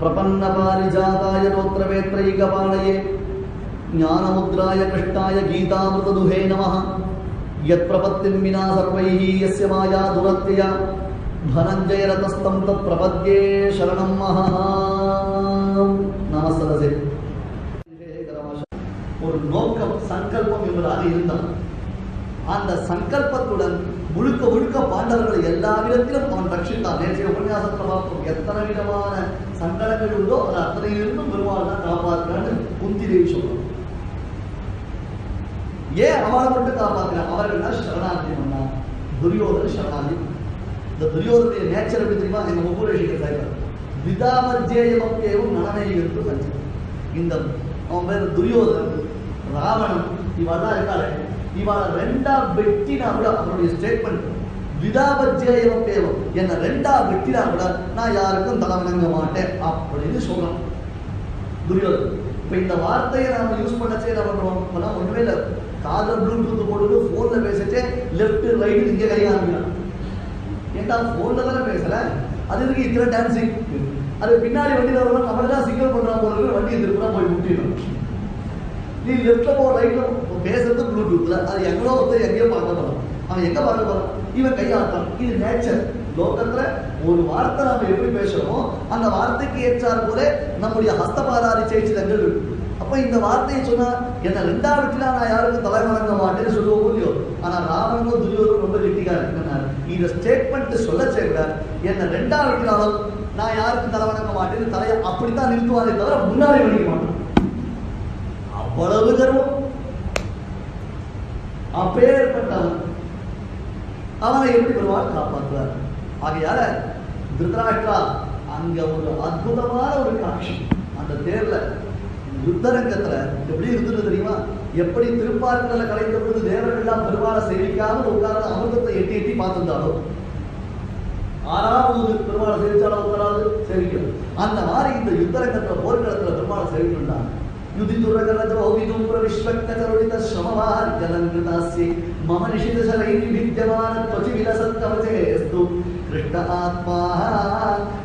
പ്രപന്നപാരിജാതായ ഗോത്രവേത്രൈകപാണയെ ജ്ഞാനമുദ്രായ കൃഷ്ണായ ഗീതാമൃതദുഹേ നമ യത്പ്രപത്തിം വിനാ സർവൈ യസ്യ മായാ ദുരത്യയ ധനഞ്ജയരതസ്തം തത്പ്രപദ്യേ ശരണം മഹാ നമസ്തേ ஒரு நோக்கம் சங்கல்பம் என்பது அது இருந்தது அந்த சங்கல்பத்துடன் முழுக்க முழுக்க பாண்டவர்களை எல்லா விதத்திலும் அவன் ரட்சித்தான். நேற்றைய உபன்யாசத்தில் பார்ப்போம் எத்தனை விதமான சங்கடங்கள் உண்டோ அது அத்தனையிலிருந்தும் பெருமாள் தான் காப்பாற்றுறான்னு குந்தி தேவி சொல்றோம். ஏன் அவளை மட்டும் காப்பாற்றுறான் அவர்கள்னா சரணாந்தி பண்ணா. துரியோதன சரணாந்தி இந்த துரியோதனுடைய நேச்சர் எப்படி தெரியுமா? எங்க ஒவ்வொரு விஷயத்தை விதாமர்ஜேயமக்கேவும் நலனை என்று இந்த அவன் பேர் துரியோதன் ராவணன் இவெல்லாம் இருக்காளே. இவனை ரெண்டா வெட்டினா கூட அவருடைய ஸ்டேட்மெண்ட் மத்தியோட்டே என்னை ரெண்டா வெட்டினா கூட நான் யாருக்கும் தலைவணங்க மாட்டேன் அப்படின்னு சொல்லலாம் துரியோதன் இப்ப இந்த வார்த்தையை நாம யூஸ் பண்ணச்சே என்ன பண்றோம்? இப்ப ஒண்ணுமே இல்லை. காதல் ப்ளூடூத் போட்டு போன்ல பேசிச்சே லெஃப்ட் ரைட் இங்க கை ஆரம்பிக்கலாம் ஏன்டா போன்ல தானே பேசல அது இருக்கு இத்தனை டான்சிங் அது பின்னாடி வண்டியில் வரணும் நம்மள தான் சிக்னல் பண்றான் போல வண்டி திருப்பினா போய் முட்டிடும். நீ லெஃப்ட்ல போ ரைட்ல பேசுறது ப்ளூடூத்ல அது எங்கேயோ ஒருத்தர் எங்கேயோ பார்க்க போறான். அவன் எங்க பார்க்க போறான்? இவன் கையாட்டான் இது நேச்சர் லோகத்துல ஒரு வார்த்தை நாம எப்படி பேசுறோமோ அந்த வார்த்தைக்கு ஏற்றார் போல நம்முடைய ஹஸ்தபாதாரி சேச்சிதங்கள் இருக்கு. அப்ப இந்த வார்த்தையை சொன்னா என்ன ரெண்டாவதுல நான் யாருக்கும் தலை வணங்க மாட்டேன்னு சொல்லுவோம் இல்லையோ? ஆனா ராவணனும் துரியோரும் ரொம்ப கெட்டிக்காரு என்ன இந்த ஸ்டேட்மெண்ட் சொல்ல கூட என்ன ரெண்டாவதுனாலும் நான் யாருக்கும் தலை வணங்க மாட்டேன்னு தலையை அப்படித்தான் நிறுத்துவானே தவிர முன்னாடி வணிக்க மாட்டேன் அவ்வளவு கர்வம். அப்பேற்பட்டவன். அவனை எப்படி பெருமாள் காப்பாற்றுவார்? ஆகையால திருதராஷ்டிரா அங்க ஒரு அற்புதமான ஒரு காட்சி. அந்த தேர்ல யுத்தரங்கத்துல எப்படி இருந்தது தெரியுமா? எப்படி திருப்பார்கடல கலைந்த பொழுது தேவர்கள்லாம் பெருமாளை சேவிக்காமல் உட்கார்ந்து அமிர்தத்தை எட்டி எட்டி பார்த்துருந்தாலோ? ஆறாவது பெருமாளை சேவிச்சாலும் உட்காராது? சேவிக்கணும் அந்த மாதிரி இந்த யுத்தரங்கத்துல போர்க்களத்துல பெருமாளை சேவிக்கணும்னா ಯುದಿದುರಗಲಜೋವಿದುಂ ಪ್ರವಿಶ್ವಕ್ತಕರುಣಿತ ಶ್ರಮವಾರ್ಗಲಂಕೃತಾಸ್ಯೆ ಮಮ ನಿಷಿತ ಶರೈರಿ ವಿದ್ಯಮಾನ ತ್ವಚಿ ವಿಲಸತ್ತಮಚೇಸ್ತು கிருஷ்ண ஆத்மா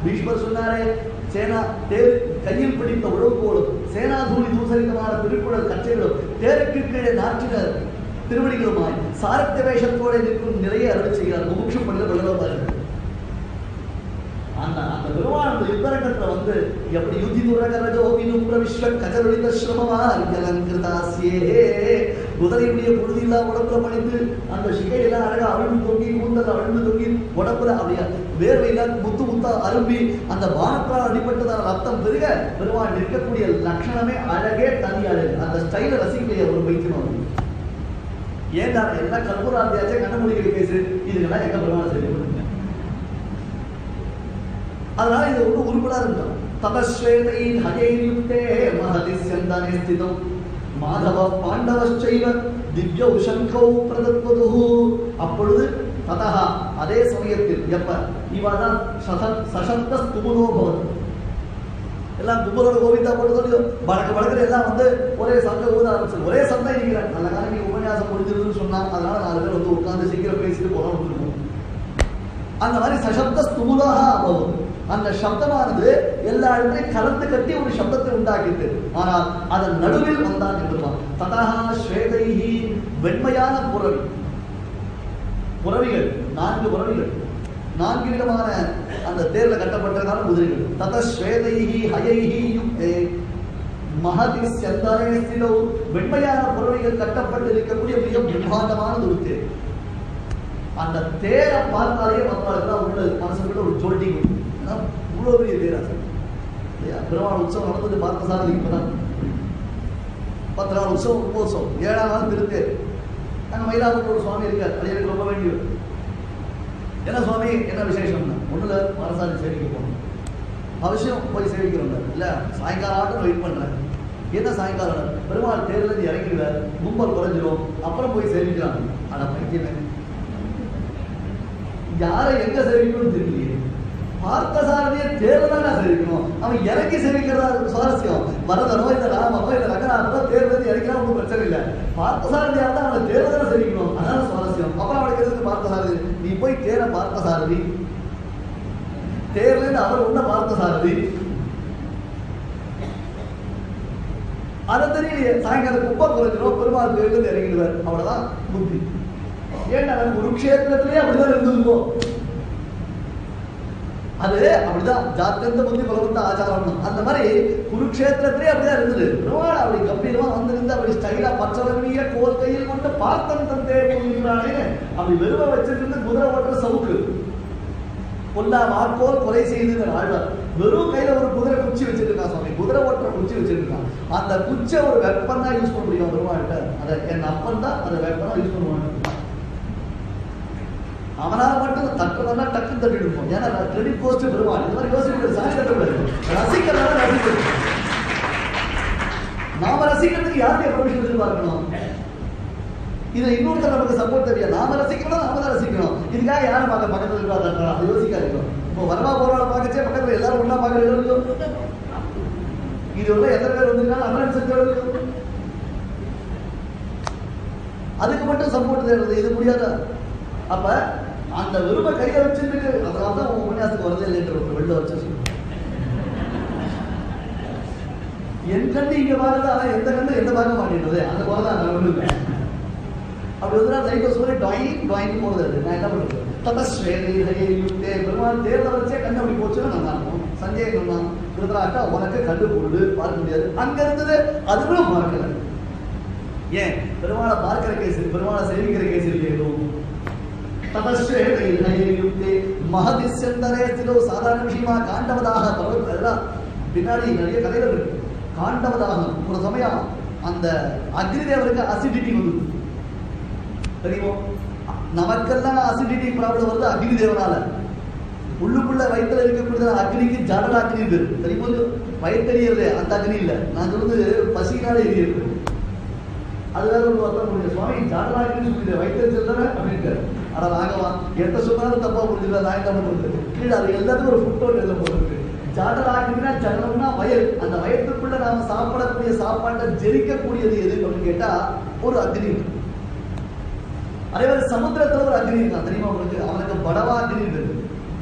பீஷ்மர் சொன்னாரே சேனா தேர் கையில் பிடித்த உழவுகோளும் சேனாதூளி தூசரிதமான திருக்குழல் கச்சைகளும் தேருக்கு கீழே நாற்றினர் திருவடிகளுமாய் சாரத்த வேஷத்தோடு நிற்கும் நிறைய அருள் செய்கிறார் முமுட்சம் பண்ண வல்லவார்கள் அந்த அந்த பெருமான் அந்த யுத்தரங்கத்துல வந்து எப்படி யுத்தி துரகரஜோ வினுப்ர விஸ்வ சிரமமா ஸ்ரமமா அலங்கிருதாசியே குதிரையுடைய பொழுதில்லா உடம்புல பணிந்து அந்த சிகையெல்லாம் அழகா அழுந்து தொங்கி கூந்தல் அழுந்து தொங்கி உடம்புல அப்படியே வேர்வையில முத்து முத்தா அரும்பி அந்த வானத்தால் அடிபட்டதான ரத்தம் பெருக பெருமான் நிற்கக்கூடிய லட்சணமே அழகே தனி அழகு அந்த ஸ்டைல ரசிக்கக்கூடிய ஒரு வைத்தியம் ஏன்டா எல்லாம் கற்பூராத்தியாச்சே கண்ணமொழிகள் பேசு இதுக்கெல்லாம் எங்க பெருமாள் செய்ய பண்ணுங்க அதனால் இது ஒரு உருப்படா இருக்கும் தபஸ்வேதை ஹஜையுக்தே மகதி சந்தானே ஸ்திதம். மாதவ பாண்டவச்சைவ திவ்ய உஷங்கௌ பிரதத்வது அப்பொழுது ததா அதே சமயத்தில் எப்ப? இவதான் சசந்த ஸ்துமுனோ பவன் எல்லாம் கும்பலோட கோவிந்தா போட்டு சொல்லி வழக்கு வழக்கு எல்லாம் வந்து ஒரே சண்டை ஊத ஆரம்பிச்சு ஒரே சண்டை இருக்கிறேன் நல்ல காலம் நீ உபன்யாசம் முடிஞ்சிருதுன்னு சொன்னாங்க அதனால நாலு பேர் வந்து உட்காந்து சீக்கிரம் பேசிட்டு போறோம் அந்த மாதிரி சசப்த ஸ்துமுலாக ஆகும் அந்த சப்தமானது எல்லா இடத்துலையும் கலந்து கட்டி ஒரு சப்தத்தை உண்டாக்கிட்டு. ஆனால் அதன் நடுவில் வந்தான் என்றுவான் ததா ஸ்வேதைஹி வெண்மையான புறவி. புறவிகள் நான்கு புறவிகள். நான்கு விதமான அந்த தேர்ல கட்டப்பட்டதான குதிரைகள் தத ஸ்வேதைஹி ஹயைஹி யுக்தே. மகதி செந்தரேஸ்திலோ வெண்மையான புறவிகள் கட்டப்பட்டு இருக்கக்கூடிய மிக பிரம்மாண்டமான ஒரு தேர் அந்த தேரை பார்த்தாலே மக்களுக்கு உள்ள மனசுக்குள்ள ஒரு இவ்வளோ பெரிய தேராசம் பெருமாள் உற்சவம் நடந்தது பார்த்த சாரதி இப்பதான். பத்து நாள் உற்சவம் உபோசம் ஏழாம் நாள் திருத்தேர் அங்கே மயிலாப்பூர் ஒரு சுவாமி இருக்கார். அது எனக்கு ரொம்ப வேண்டியது என்ன சுவாமி? என்ன விசேஷம்னா? ஒண்ணுல மனசாரி சேவிக்க போகணும். அவசியம் போய் சேவிக்கிறோம்ல இல்லை சாயங்காலம் ஆட்டம் வெயிட் பண்ணுறேன் என்ன சாயங்காலம்? பெருமாள் தேர்லேருந்து இறங்கிடுவார். கும்பல் குறைஞ்சிரும். அப்புறம் போய் சேவிக்கிறாங்க ஆனால் பைத்தியமே. யாரை எங்கே சேவிக்கணும்னு தெரியலையே. பார்த்த சாரதியை தேர்வு தானே சேவிக்கணும் அவன் இறக்கி சேவிக்கிறதா சுவாரஸ்யம். வரதனோ இல்ல ராமனோ இல்ல ரங்கநாதனோ தேர்வு வந்து இறங்கினா ஒன்றும் பிரச்சனை இல்லை. பார்த்தசாரதியா தான் அவனை தேர்வு தானே சேவிக்கணும் அதான் சுவாரஸ்யம். அப்புறம் அவனுக்கு எதுக்கு பார்த்தசாரதி நீ போய் தேர பார்த்தசாரதி சாரதி தேர்ல இருந்து அவர் உன்ன பார்த்தசாரதி அதை தெரியலையே சாயங்காலம் குப்பை குறைஞ்சிரும் பெருமாள் தேர்வு இறங்கிடுவார். அவ்வளவுதான் புத்தி. ஏன்னா குருக்ஷேத்திரத்திலேயே அப்படிதான் இருந்திருக்கோம். அது அப்படிதான் ஜாத்தந்த புத்தி பகவந்த ஆச்சாரம். அந்த மாதிரி குருக்ஷேத்திரத்திலே அப்படிதான் இருந்தது. பெருமாள் அப்படி கம்பீரமா வந்திருந்து அப்படி ஸ்டைலா பச்சவரணிய கோல் கையில் கொண்டு பார்த்தன் தந்தே போகிறானே அப்படி வெறுவ வச்சிருந்து குதிரை ஓட்டுற சவுக்கு. கொல்லா வாக்கோல் கொலை செய்து ஆழ்வார். வெறும் கையில ஒரு குதிரை குச்சி வச்சிருக்கான் சுவாமி? குதிரை ஓட்டுற குச்சி வச்சிருக்கான் அந்த குச்சை ஒரு வெப்பன் தான் யூஸ் பண்ண முடியும் பெருமாள்கிட்ட? அதை என் அப்பன் தான் அந்த வெப்பனா யூஸ் பண்ணுவாங்க அவனால மட்டும் தட்டுறதா டக்குன்னு தட்டி எடுப்போம் ஏன்னா கிரெடிட் போஸ்ட் பெருமாள் இந்த மாதிரி யோசிக்க சாணி தட்டக்கூடாது ரசிக்கிறதால ரசிக்கணும் நாம ரசிக்கிறதுக்கு யாருடைய பர்மிஷன் எதிர்பார்க்கணும்? இதை இன்னொருத்தர் நமக்கு சப்போர்ட் தேவையா நாம ரசிக்கணும் நாம தான் ரசிக்கணும் இதுக்காக யாரும் பார்க்க பக்கத்தில் இருக்கா அது யோசிக்காதீங்க. இப்போ வரவா போறவளை பார்க்கச்சே பக்கத்தில் எல்லாரும் ஒன்றா பார்க்க எழுதும் இது உள்ள எத்தனை பேர் வந்திருக்காங்க? அண்ணன் செஞ்சு அதுக்கு மட்டும் சப்போர்ட் தேடுறது இது முடியாதா? அப்போ அந்த விரும்ப கையை வச்சிருக்கு அதனால தான் உங்க உபன்யாசத்துக்கு வரதே இல்லைன்ற ஒரு வெளில வச்சு சொல்லு. என் கண்ணு இங்க பாருது ஆனா எந்த கண்ணு எந்த பார்க்க மாட்டேங்குது அந்த போல தான் நான் ஒண்ணு அப்படி வந்து லைஃப் சொல்லி டாயிங் டாயிங் போறது அது. நான் என்ன பண்றது தபஸ்ரேனி ஹரே யுக்தே. பெருமாள் தேர்தல் வச்சே கண்ணு அப்படி போச்சுன்னா நல்லா இருக்கும். சஞ்சய் சொன்னா திருதராட்டா உனக்கு கண்டு போடு பார்க்க முடியாது. அங்க இருந்தது அதுவும் பார்க்கல. ஏன்? பெருமாளை பார்க்கிற கேஸ் பெருமாளை சேவிக்கிற கேஸ் தபஸ்ரேயுக்தே மகதிசந்தரேத்திலோ சாதாரண விஷயமா காண்டவதாக பகவத் எல்லாம் பின்னாடி நிறைய கதைகள் இருக்கு. காண்டவதாக ஒரு சமயம் அந்த அக்னி தேவருக்கு அசிடிட்டி வந்து தெரியுமோ? நமக்கெல்லாம் அசிடிட்டி ப்ராப்ளம் வருது அக்னி தேவனால உள்ளுக்குள்ள வயிற்றுல இருக்கக்கூடிய அக்னிக்கு ஜடல அக்னி இருக்கு தெரியுமோ வயிற்றறியறது அந்த அக்னி இல்லை. நான் சொல்றது பசினால எரியுது அது வேற ஒரு அர்த்தம் முடியும் சுவாமி ஜாடலாகின்னு சொல்லிடு வயிற்று தானே அப்படின்னு ஆனா ராகவா எந்த சொன்னாலும் தப்பா புரிஞ்சுக்கல நான் என்ன கீழே அது எல்லாத்துக்கும் ஒரு ஃபுட் நோட் எழுத ஜாடல் ஆகுதுன்னா ஜடம்னா வயல். அந்த வயத்துக்குள்ள நாம சாப்பிடக்கூடிய சாப்பாட்டை ஜெரிக்கக்கூடியது எது அப்படின்னு கேட்டா ஒரு அக்னி அதே மாதிரி சமுத்திரத்துல ஒரு அக்னி இருக்கான். தெரியுமா உங்களுக்கு? அவனுக்கு படவா அக்னி இருக்கு.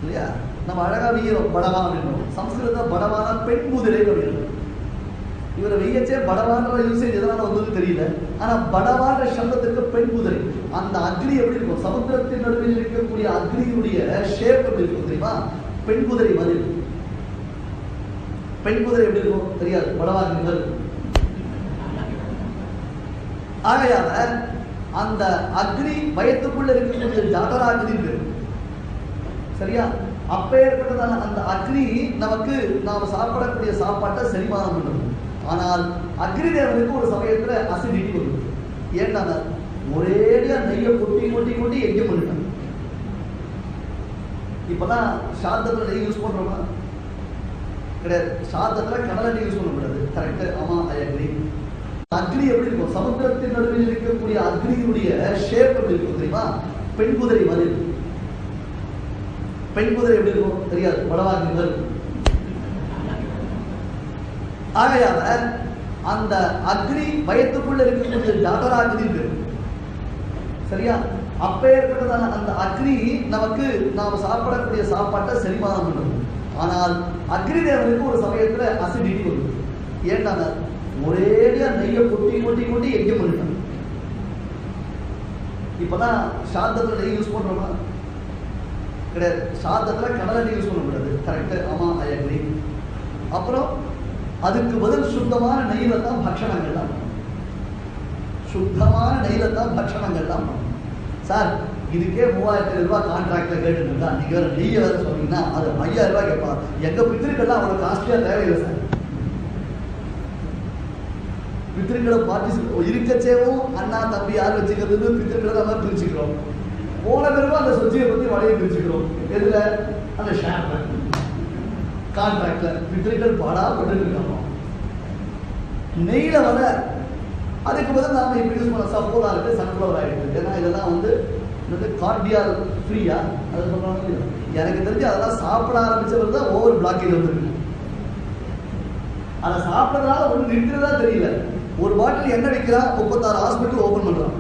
இல்லையா? நம்ம அழகா வீரம் படவா அப்படின்னு சம்ஸ்கிருதத்துல படவான பெண் குதிரை அப்படின்னு இவர் வெய்யச்சே படவான்ற யூசேஜ் எதனால வந்தது தெரியல. ஆனா படவான்ற சப்தத்துக்கு பெண் குதிரை அந்த அக்னி எப்படி இருக்கும்? சமுத்திரத்தின் நடுவில் இருக்கக்கூடிய அக்னியுடைய ஷேப் எப்படி இருக்கும் தெரியுமா? பெண் குதிரை மாதிரி இருக்கும். பெண் குதிரை எப்படி இருக்கும்? தெரியாது. பலவாக மாதிரி இருக்கும். ஆகையால அந்த அக்னி பயத்துக்குள்ள இருக்கக்கூடிய ஜாதராக்னி இருக்கு சரியா? அப்பேற்பட்டதான அந்த அக்னி நமக்கு நாம சாப்பிடக்கூடிய சாப்பாட்டை செரிமானம் பண்ணுது ஆனால் அக்னி தேவனுக்கு ஒரு சமயத்துல அசிடிட்டி வருது ஏன்னா ஒரேடியா நெய்ய கொட்டி கொட்டி கொட்டி எங்க பண்ணிட்டாங்க இப்பதான் சாதத்துல நெய் யூஸ் பண்றோமா? கிடையாது. சாதத்துல கடலை நெய் யூஸ் பண்ணக்கூடாது. கரெக்ட் ஆமா ஐ அக்ரி அக்னி எப்படி இருக்கும்? சமுத்திரத்தின் நடுவில் இருக்கக்கூடிய அக்னியுடைய ஷேப் எப்படி இருக்கும் தெரியுமா? பெண் குதிரை மாதிரி இருக்கும். பெண் குதிரை எப்படி இருக்கும்? தெரியாது. படவாகி மாதிரி இருக்கும். ஆகையால அந்த அக்னி வயத்துக்குள்ள இருக்கக்கூடிய ஜாதராக்னி இருக்கு சரியா? அப்பேற்பட்டதான அந்த அக்னி நமக்கு நாம் சாப்பிடக்கூடிய சாப்பாட்டை செரிமானம் பண்ணும். ஆனால் அக்னி தேவனுக்கு ஒரு சமயத்துல அசிடிட்டி வருது ஏன்டாங்க ஒரேடியா நெய்யை கொட்டி கொட்டி கொட்டி எங்கே பண்ணிட்டாங்க இப்பதான் சாதத்துல நெய் யூஸ் பண்றோமா? கிடையாது. சாதத்துல கடலை நெய் யூஸ் பண்ணக்கூடாது. கரெக்ட் ஆமா ஐ அக்ரி அப்புறம் அதுக்கு பதில் சுத்தமான நெய்யில தான் பட்சணங்கள்லாம் சுத்தமான நெய்யில தான் பட்சணங்கள்லாம் பண்ணணும். சார் இதுக்கே மூவாயிரத்தி ரூபாய் கான்ட்ராக்டில் கேட்டுருந்தா நீங்கள் வேறு நீங்கள் வேறு சொன்னீங்கன்னா அது ஐயாயிரம் ரூபாய் கேட்பா எங்கள் பித்திருக்கெல்லாம் அவ்வளோ காஸ்ட்லியாக தேவையில்லை சார். பித்திருக்களை பார்ட்டிசிபேட் இருக்கச்சேவும் அண்ணா தம்பி யார் வச்சுக்கிறது பித்திருக்களை நம்ம பிரிச்சுக்கிறோம். போன பிறகு அந்த சொச்சியை பற்றி வலையை பிரிச்சுக்கிறோம். எதில்? அந்த ஷேர் கான்ட்ராக்டில் பித்திருக்கள் கொண்டு இருக்கணும் நெய்யில் வர அதுக்கு பதில் நாம இப்ப யூஸ் பண்ண சப்போலா இருக்கு சன்ஃபிளவர் ஆயிடுது ஏன்னா இதெல்லாம் வந்து வந்து இருக்கும் ஃப்ரீயா அது சொல்றாங்க எனக்கு தெரிஞ்சு அதெல்லாம் சாப்பிட ஆரம்பிச்சது தான் ஓவர் பிளாக்கேஜ் வந்துருக்கு அதை சாப்பிட்றதுனால ஒன்று நிறுத்துறதா தெரியல. ஒரு பாட்டில் என்ன விற்கிறான் முப்பத்தாறு ஹாஸ்பிட்டல் ஓபன் பண்றான்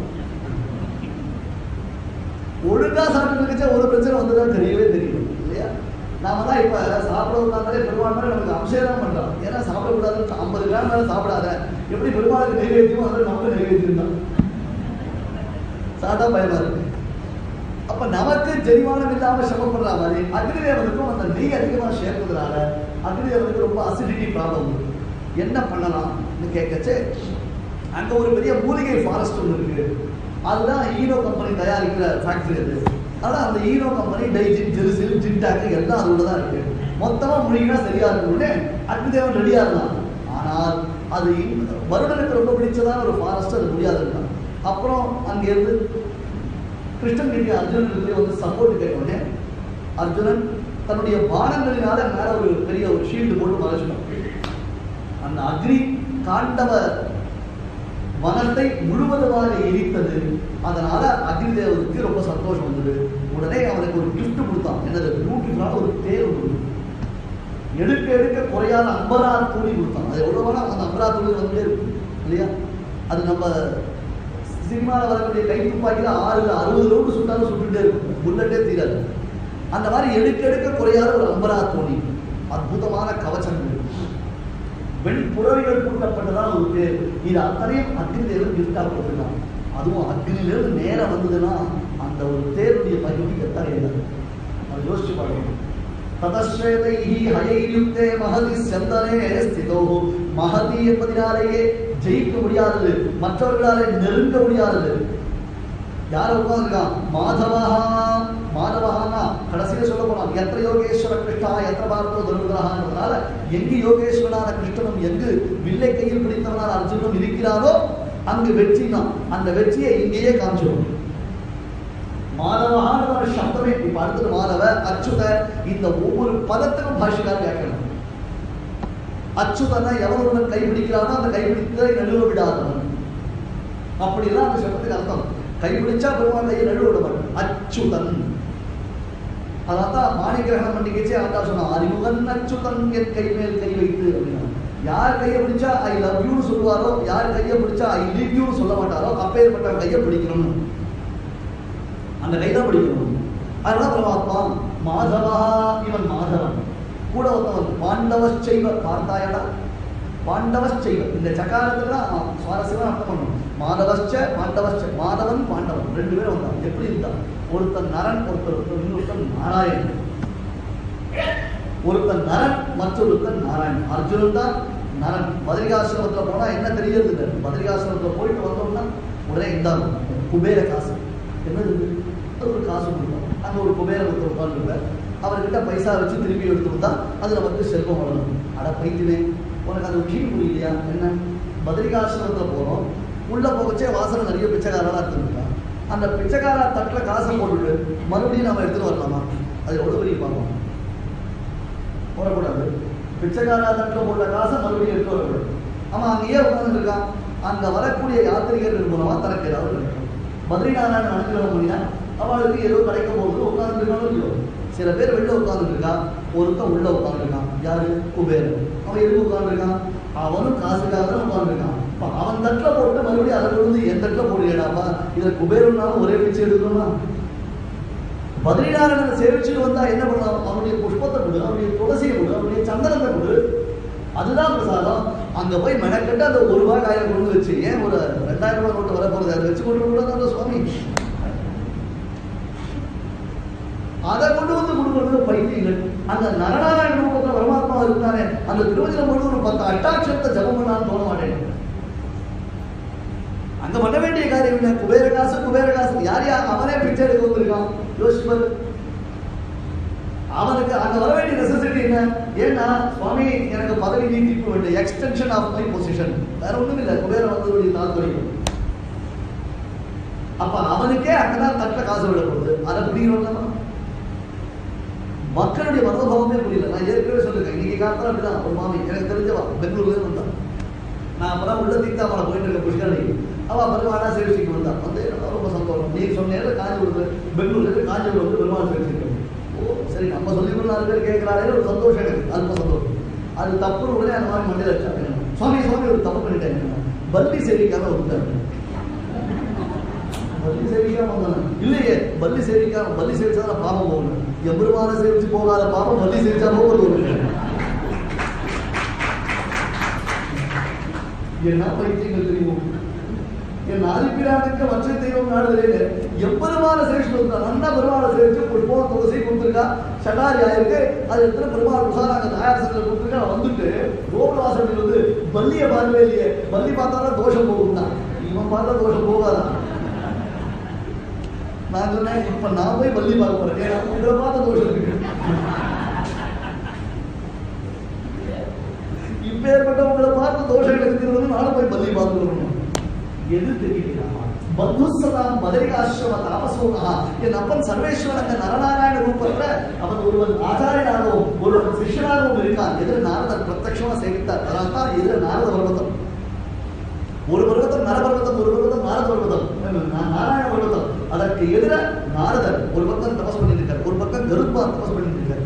ஒழுங்காக சாப்பிட்டு இருக்கச்சா ஒரு பிரச்சனை வந்ததா தெரியவே தெரியல. இல்லையா? நாம தான் இப்போ சாப்பிட வந்தாலே பெருமாள் நமக்கு அபிஷேகம் பண்ணுறோம் ஏன்னா சாப்பிடக்கூடாதுன்னு ஐம்பது கிராம் மேலே சாப்பிடாத. எப்படி பெருமாளுக்கு நைவேத்தியமோ அதை நமக்கு நைவேத்தியம் தான் பயமா இருக்கு. அப்ப நமக்கு ஜெரிமானம் இல்லாம சிரமப்படுற மாதிரி அக்னிதேவனுக்கும் அந்த நெய் அதிகமா சேர்ந்ததுனால அக்னிதேவனுக்கு ரொம்ப அசிடிட்டி ப்ராப்ளம் என்ன பண்ணலாம்னு கேட்கச்சு. அங்க ஒரு பெரிய மூலிகை ஃபாரஸ்ட் ஒன்று இருக்கு. அதுதான் ஹீரோ கம்பெனி தயாரிக்கிற ஃபேக்டரி அது. ஆனா அந்த ஹீரோ கம்பெனி டைஜின் ஜெருசில் ஜின்டாக்கு எல்லாம் அதோட தான் இருக்கு. மொத்தமா முழுகினா சரியா இருக்கும்னு அக்னிதேவன் ரெடியா இருந்தான். ஆனால் அது வருடனுக்கு ரொம்ப பிடிச்சதான ஒரு ஃபாரஸ்ட் அது முடியாதுன்னா அப்புறம் அங்கேருந்து கிருஷ்ணன் கிட்ட அர்ஜுனன் வந்து சப்போர்ட் கேட்டோடனே அர்ஜுனன் தன்னுடைய பானங்களினால மேல ஒரு பெரிய ஒரு ஷீல்டு போட்டு மறைச்சிடும் அந்த அக்னி காண்டவ வனத்தை முழுவதுமாக எரித்தது. அதனால அக்னி தேவருக்கு ரொம்ப சந்தோஷம் வந்தது. உடனே அவனுக்கு ஒரு கிஃப்ட் கொடுத்தான். என்னது? நூற்றுக்கான ஒரு தேர் எடுக்க எடுக்க குறையாத அம்பரார் தூளி கொடுத்தோம் அது எவ்வளோ வேணால் அந்த அம்பரார் தூளி வந்துட்டே இருக்கும் இல்லையா? அது நம்ம சினிமாவில் வரக்கூடிய கை துப்பாக்கியில் ஆறுல அறுபது ரவுண்டு சுட்டாலும் சுட்டுட்டே இருக்கும். புல்லட்டே தீராது. அந்த மாதிரி எடுக்க எடுக்க குறையாத ஒரு அம்பரா தோணி அற்புதமான கவச்சங்கள் வெண் புறவிகள் கூட்டப்பட்டதான ஒரு பேர். இது அத்தனையும் அக்னி கிஃப்டாக கிஃப்டா அதுவும் அக்னியிலிருந்து நேரம் வந்ததுன்னா அந்த ஒரு தேருடைய மகிமை எத்தனை இல்லை அதை யோசிச்சு பார்க்கணும். ததஸ்வேதைஹி ஹயையுக்தே மகதி சந்தனே ஸ்திதோஹு மகதி என்பதினாலேயே ஜெயிக்க முடியாதது மற்றவர்களாலே நெருங்க முடியாதது யார் உட்கார்ந்துருக்கான் மாதவஹா மாதவஹானா கடைசியில சொல்ல போனான் எத்த யோகேஸ்வர கிருஷ்ணா எத்த பார்த்தோ துருகிரகான்றதுனால எங்கு யோகேஸ்வரனான கிருஷ்ணனும் எங்கு வில்லை கையில் பிடித்தவனான அர்ஜுனனும் இருக்கிறாரோ அங்கு வெற்றி தான் அந்த வெற்றியை இங்கேயே காமிச்சிடும் மாதவஹான ஒரு சப்தமே இப்ப அடுத்தது மாணவ அச்சுத இந்த ஒவ்வொரு பதத்துக்கும் பாஷிகார் வியாக்கணும் அச்சுதன்னா எவன் ஒருவன் கைப்பிடிக்கிறானோ அந்த கைப்பிடித்ததை நழுவ விடாதவன். அப்படிதான் அந்த சப்தத்துக்கு அர்த்தம். கைப்பிடிச்சா பெருமாள் கையை நழுவ விடுவன் அச்சுதன். அதான் மாணிகிரகணம் பண்ணிக்கிச்சே ஆண்டா சொன்னான் அறிமுகன் அச்சுதன் என் கை மேல் கை வைத்து அப்படின்னா யார் கையை பிடிச்சா ஐ லவ் யூன்னு சொல்லுவாரோ யார் கையை பிடிச்சா ஐ லீவ் யூன்னு சொல்ல மாட்டாரோ அப்பேற்பட்ட கையை பிடிக்கணும் அந்த கை தான் பிடிக்கணும் அதனால பரமாத்மா மாதவா இவன் மாதவன். கூட ஒருத்தவன் பாண்டவ செய்வ பார்த்தாயடா? பாண்டவ செய்வ இந்த சக்காரத்துக்கு தான் சுவாரஸ்யமாக அர்த்தம் பண்ணணும். மாதவச்ச பாண்டவச்ச மாதவன் பாண்டவன். ரெண்டு பேரும் வந்தான். எப்படி இருந்தான்? ஒருத்தன் நரன் ஒருத்தர் இன்னொருத்தன் நாராயணன். ஒருத்தன் நரன் மற்றொருத்தன் நாராயணன். அர்ஜுனன் தான் நரன். பதிரிகாசிரமத்தில் போனால் என்ன தெரியறது பதிரிகாசிரமத்தில் போயிட்டு வந்தோம்னா உடனே இந்த குபேர காசு. என்னது அது ஒரு காசு கொடுத்தோம் அங்கே ஒரு குபேர ஒருத்தர் உட்காந்துருப்பார் அவர்கிட்ட பைசா வச்சு திரும்பி எடுத்து கொடுத்தா அதில் வந்து செல்வம் வளரும். அட பைத்தியமே உனக்கு அது கீழ் புரியலையா என்ன? பதிரிகாசிரமத்தில் போகிறோம் உள்ளே போகச்சே வாசனை நிறைய பிச்சைக்காரெல்லாம் இருந்துருக்கா அந்த பிச்சைக்கார தட்டில் காசை போட்டுட்டு மறுபடியும் நம்ம எடுத்துகிட்டு வரலாமா? அது எவ்வளோ பெரிய பார்ப்போம் போடக்கூடாது. பிச்சைக்கார தட்டில் போட்ட காசை மறுபடியும் எடுத்து வரக்கூடாது. ஆமாம் அங்கேயே உட்காந்துருக்கான் அங்கே வரக்கூடிய யாத்திரிகர்கள் மூலமாக தனக்கு ஏதாவது கிடைக்கும். பத்ரிநாராயணன் அனுகிரகம் பண்ணினா அவளுக்கு ஏதோ கிடைக்க போகுது உட்காந்துருக்கானோ இல்லையோ? சில பேர் வெளில உட்காந்துருக்கான் ஒருத்தன் உள்ள உட்காந்துருக்கான் யாரு? குபேரன். அவன் எதுக்கு உட்காந்துருக்கான் அவனும் காசுக்காக தான் உட்காந்துருக்கான் அவன் தட்டில் போட்டு மறுபடியும் அதை கொண்டு வந்து என் தட்டில் போடுறியடாப்பா இதில் குபேரனாலும் ஒரே பிச்சை எடுக்கணும்னா பதினாறு சேவிச்சுட்டு வந்தா என்ன பண்ணலாம்? அவனுடைய புஷ்பத்தை கொடு அவனுடைய துளசியை கொடு அவனுடைய சந்தனத்தை கொடு. அதுதான் பிரசாதம். அங்க போய் மெனக்கட்டு அந்த ஒரு ரூபாய் காயை கொண்டு வச்சு ஏன் ஒரு ரெண்டாயிரம் ரூபாய் கொண்டு வர போறது அதை வச்சு கொண்டு கூட அந்த சுவாமி? அதை கொண்டு வந்து கொடுக்கறது பைத்தியங்கள். அந்த நரநாராயண ரூபத்தில் பரமாத்மா இருந்தானே அந்த திருவஜனம் போது ஒரு பத்து அட்டாட்சத்தை ஜபம் பண்ணான்னு தோண மாட்டேன் அங்க பண்ண வேண்டிய காரியம் என்ன? குபேர காசு யார் யார் அவனே பிச்சை எடுக்க வந்திருக்கான்? யோசிப்பது. அவனுக்கு அங்க வர வேண்டிய நெசசிட்டி என்ன? ஏன்னா சுவாமி எனக்கு பதவி நீட்டிப்பு வேண்டிய எக்ஸ்டென்ஷன் ஆஃப் மை பொசிஷன் வேற ஒண்ணும் இல்ல. குபேர வந்ததுடைய நாள் வரைக்கும் அப்ப அவனுக்கே அங்கதான் தட்டில் காசு விட போகுது அதை புரியணும் மக்களுடைய மனோபாவமே புரியல. நான் ஏற்கனவே சொல்லிருக்கேன் இன்னைக்கு காலத்தில் அப்படிதான். ஒரு மாமி எனக்கு தெரிஞ்சவா பெங்களூர்ல வந்தான் நான் அப்பதான் உள்ள தீத்தாமலை போயிட்டு இருக்க புஷ்கரணி. அவள் பெருமாளா சேவிச்சுக்கு வந்தான் வந்து. ரொம்ப சந்தோஷம். நீ சொன்னேன் காஞ்சிபுரத்தில் பெங்களூர்ல இருந்து காஞ்சிபுரம் வந்து பெருமாள் சேவிச்சுட்டு ஓ சரி நம்ம சொல்லி நாலு பேர் கேட்கிறாரே ஒரு சந்தோஷம் எனக்கு. அல்ப சந்தோஷம். அது தப்புன்னு உடனே அந்த மாதிரி மண்டியில் வச்சாங்க சுவாமி சுவாமி ஒரு தப்பு பண்ணிட்டேன். பல்லி சேவிக்காம விட்டாரு பல்லி சேவிக்காம வந்தாங்க இல்லையே பல்லி சேவிக்காம பல்லி சேவிச்சா பாவம் போகணும். எம்பெருமான சேவிச்சு போகாத பாப்பம் வள்ளி சேவிச்சா போகிறது என்ன பைத்தியங்கள் தெரியும்? என் ஆதிப்பிரானுக்கு மற்ற தெய்வம் நாடுதலே எப்பெருமான சேவிச்சு வந்தா நல்லா பெருமாளை சேவிச்சு ஒரு போன துளசி கொடுத்துருக்கா சடாரி ஆயிருக்கு. அது எத்தனை பெருமாள் உசாராங்க தாயார் சங்கர் கொடுத்துருக்கா வந்துட்டு ரோகவாசல் வந்து பல்லியை பார்க்கவே இல்லையே. பள்ளி பார்த்தாலும் தோஷம் போகும்னா. இவன் பார்த்தா தோஷம் போகாதான் நான் சொன்னேன் இப்ப நான் போய் பள்ளி பார்க்க போறேன். ஏன்னா உங்களை பார்த்த தோஷம் இருக்கு. இப்பேற்பட்ட உங்களை பார்த்து தோஷம் எடுக்கிறது நானும் போய் பள்ளி பார்த்துக்கணும் எது தெரியலையா பந்துசதாம் பதரிகாசிரம தாமசோகா. என் அப்பன் சர்வேஸ்வரங்க நரநாராயண ரூபத்துல அவன் ஒருவன் ஆச்சாரியனாகவும் ஒருவன் சிஷ்யனாகவும் இருக்கான். எதிர நாரதர் பிரத்யமா சேவித்தார். அதான் தான் எதிர நாரத பர்வதம். ஒரு பர்வதம் நரபர்வதம் ஒரு பர்வதம் நாரத பர்வதம். நாராயண பர்வதம். அதற்கு எதிர நாரதர் ஒரு பக்கம் தபஸ் பண்ணியிருக்கார் ஒரு பக்கம் கருப்பா தபஸ் பண்ணியிருக்கார்.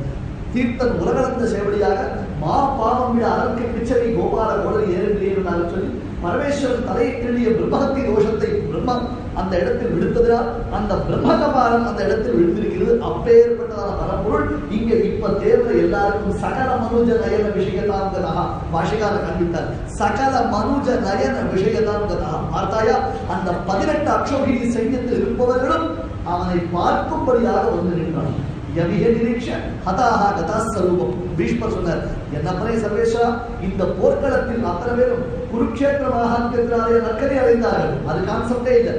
தீர்த்தம் தீர்த்தன் உலகளந்த சேவடியாக மா பாவம் விட அதற்கு பிச்சரை கோபால கோடல் ஏறினாலும் சொல்லி பரமேஸ்வரன் தலையை கிள்ளிய பிரம்மஹத்தி தோஷத்தை பிரம்மம் அந்த இடத்தில் விடுத்ததினால் அந்த பிரம்மகபாலம் அந்த இடத்தில் விழுந்திருக்கிறது. அப்பேற்பட்டதான பரப்பொருள் இங்க இப்ப தேர்ந்த எல்லாருக்கும் சகல மனுஜ நயன விஷயதாங்கதா பாஷிகார கண்டித்தார் சகல மனுஜ நயன விஷயதாங்கதா பார்த்தாயா? அந்த பதினெட்டு அக்ஷோகிரி சைன்யத்தில் இருப்பவர்களும் அவனை பார்க்கும்படியாக வந்து நின்றான். யவிய நிரீட்ச ஹதாக கதாஸ்வரூபம். பீஷ்மர் சொன்னார் என்னப்பனே சர்வேஸ்வரா? இந்த போர்க்களத்தில் அத்தனை பேரும் குருக்ஷேத்திர மகாத்மியத்தினாலே நற்கரை அடைந்தார்கள் அது கான்செப்டே இல்லை.